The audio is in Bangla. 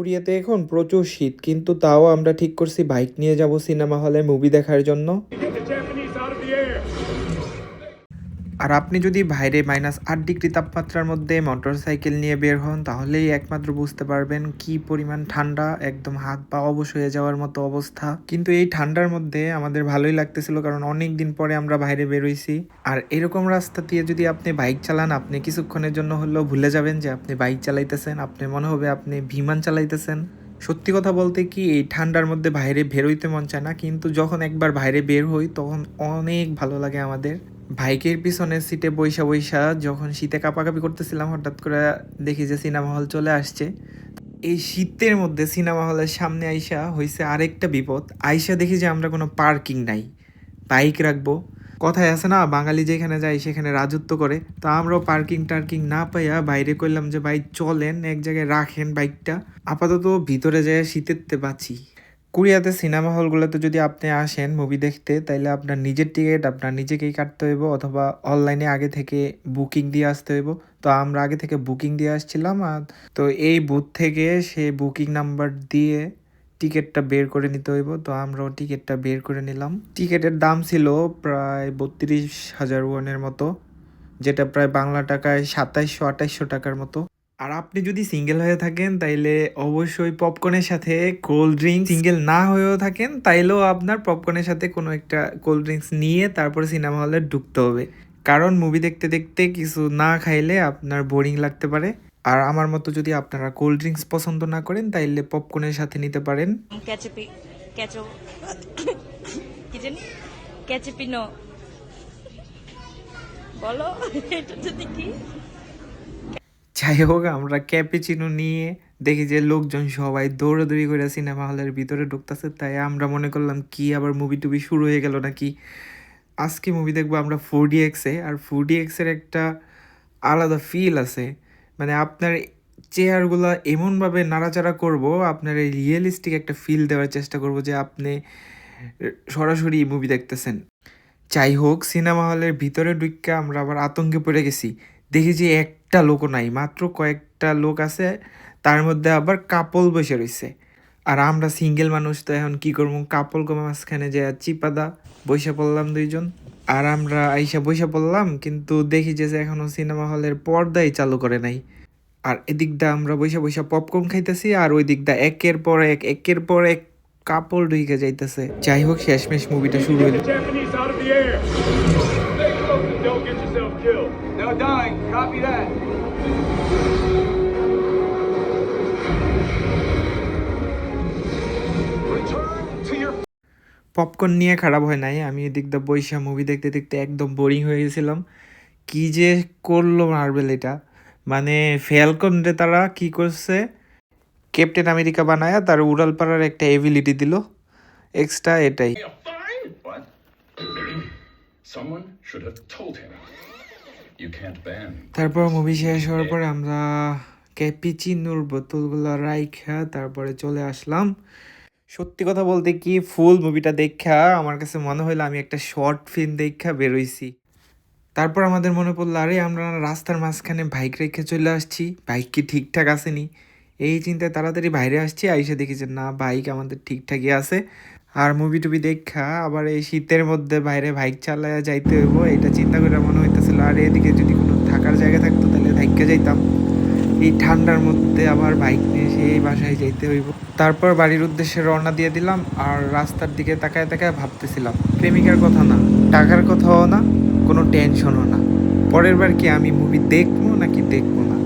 কোরিয়াতে এখন প্রচুর শীত, কিন্তু তাও আমরা ঠিক করছি বাইক নিয়ে যাব সিনেমা হলে মুভি দেখার জন্য। আর আপনি যদি বাইরে মাইনাস আট ডিগ্রি তাপমাত্রার মধ্যে মোটর সাইকেল নিয়ে বের হন, তাহলেই একমাত্র বুঝতে পারবেন কি পরিমাণ ঠান্ডা, একদম হাত পা অবশ হয়ে যাওয়ার মতো অবস্থা। কিন্তু এই ঠান্ডার মধ্যে আমাদের ভালোই লাগতেছিল কারণ অনেক দিন পরে আমরা বাইরে বেরোইছি আর এরকম রাস্তা দিয়ে যদি আপনি বাইক চালান, আপনি কিছুক্ষণের জন্য হলেও ভুলে যাবেন যে আপনি বাইক চালাইতেছেন, আপনি মনে হবে আপনি বিমান চালাইতেছেন। সত্যি কথা বলতে কি, এই ঠান্ডার মধ্যে বাইরে বেরোইতে মন চায় না, কিন্তু যখন একবার বাইরে বের হই, তখন অনেক ভালো লাগে আমাদের। বাইকের পিছনে সিটে বৈশা বৈশা যখন শীতে কাঁপাকাপি করতেছিলাম, হঠাৎ করে দেখি যে সিনেমা হল চলে আসছে। এই শীতের মধ্যে সিনেমা হলের সামনে আইসা হয়েছে আরেকটা বিপদ। আইসা দেখি যে আমরা কোনো পার্কিং নাই। বাইক রাখব। কথায় আছে না, বাঙালি যেখানে যায় সেখানে রাজত্ব করে। তো আমরাও পার্কিং টার্কিং না পাইয়া বাইরে করলাম যে বাইক চলেন, এক জায়গায় রাখেন বাইকটা। আপাতত ভিতরে যায় শীতেরতে বাঁচি। কোরিয়াতে সিনেমা হলগুলোতে যদি আপনি আসেন মুভি দেখতে, তাইলে আপনার নিজের টিকিট, আপনার নিজেকেই কাটতে হইব অথবা অনলাইনে আগে থেকে বুকিং দিয়ে আসতে হইব। তো আমরা আগে থেকে বুকিং দিয়ে আসছিলাম আর তো এই বুথ থেকে সে বুকিং নাম্বার দিয়ে টিকিটটা বের করে নিতে হইব। তো আমরাও টিকিটটা বের করে নিলাম। টিকিটের দাম ছিল প্রায় বত্রিশ হাজার ওয়ানের মতো, যেটা প্রায় বাংলা টাকায় সাতাইশশো আঠাইশশো টাকার মতো। আর আপনি যদি সিঙ্গেল হয়ে থাকেন, তাইলে অবশ্যই পপকর্নের সাথে কোল্ড ড্রিঙ্কস সিঙ্গেল না হয়েও থাকেন, তাইলেও আপনার পপকর্নের সাথে কোনো একটা কোল্ড ড্রিঙ্কস নিয়ে তারপরে সিনেমা হলে ঢুকতে হবে। কারণ মুভি দেখতে দেখতে কিছু না খাইলে আপনার বোরিং লাগতে পারে। আর আমার মতো যদি আপনারা কোল্ড ড্রিঙ্কস পছন্দ না করেন, তাইলে পপকর্নের সাথে নিতে পারেন। বলো, এটা যদি কি? যাই হোক, আমরা ক্যাপেচিনো নিয়ে দেখি যে লোকজন সবাই দৌড়াদৌড়ি করে সিনেমা হলের ভিতরে ঢুকতেছে। তাই আমরা মনে করলাম, কি আবার মুভি টুবি শুরু হয়ে গেল নাকি? আজকে মুভি দেখব আমরা ফোর ডি এক্সে আর ফোর ডি এক্সের একটা আলাদা ফিল আছে। মানে আপনার চেয়ারগুলো এমনভাবে নাড়াচাড়া করব, আপনার এই রিয়েলিস্টিক একটা ফিল দেওয়ার চেষ্টা করব যে আপনি সরাসরি মুভি দেখতেছেন। যাই হোক, সিনেমা হলের ভিতরে ঢুইকা আমরা আবার আতঙ্কে পড়ে গেছি। দেখি যে একটা লোকও নাই, মাত্র কয়েকটা লোক আছে, তার মধ্যে আবার কাপল বসে রয়েছে। আর আমরা সিঙ্গেল মানুষ, তো এখন কি করব? কাপল কমা মাঝখানে যে চিপাদা বসে পড়লাম দুইজন। আর আমরা আইসা বসে পড়লাম, কিন্তু দেখি যে যে এখনও সিনেমা হলের পর্দাই চালু করে নাই। আর এদিকটা আমরা বসে বসে পপকর্ন খাইতেছি, আর ওই দিকটা একের পর এক, একের পর এক কাপড় ঢুকে যাইতেছে। যাই হোক, শেষমেশ মুভিটা শুরু হলো yourself killed. No dying. Copy that. Popcorn নিয়ে খারাপ হয় নাই আমি এদিক দিয়ে বৈশা মুভি দেখতে দেখতে একদম বোরিং হয়ে গেছিলাম কি যে করল মার্বেল এটা মানে ফ্যালকন রে তারা কি করছে ক্যাপ্টেন আমেরিকা বানায়া তার উড়াল পাড়ার একটা এবিলিটি দিল এক্সট্রা এটাই তারপর মুভি শেষ হওয়ার পরে আমরা ক্যাপিচিনোর বোতলগুলো রাইখা তারপরে চলে আসলাম। সত্যি কথা বলতে কি ফুল মুভিটা দেখা আমার কাছে মনে হইল আমি একটা শর্ট ফিল্ম দেখা বেরোইছি। তারপর আমাদের মনে পড়ল আরে আমরা রাস্তার মাঝখানে বাইক রেখে চলে আসছি বাইক কি ঠিকঠাক আসেনি? এই চিন্তায় তাড়াতাড়ি বাইরে আসছি আইসে দেখি যে না বাইক আমাদের ঠিকঠাকই আছে। আর মুভি টুবি দেখা, আবার এই শীতের মধ্যে বাইরে বাইক চালায়া যাইতে হইব, এটা চিন্তা করে মনে হইতেছিল, আর এদিকে যদি কোনো থাকার জায়গা থাকতো তাহলে থাইকা যাইতাম। এই ঠান্ডার মধ্যে আবার বাইক নিয়ে সেই বাসায় যাইতে হইব। তারপর বাড়ির উদ্দেশ্যে রওনা দিয়ে দিলাম, আর রাস্তার দিকে তাকায় তাকায় ভাবতেছিলাম, প্রেমিকার কথা না, টাকার কথাও না, কোনো টেনশনও না। পরের বার কি আমি মুভি দেখব নাকি দেখব না?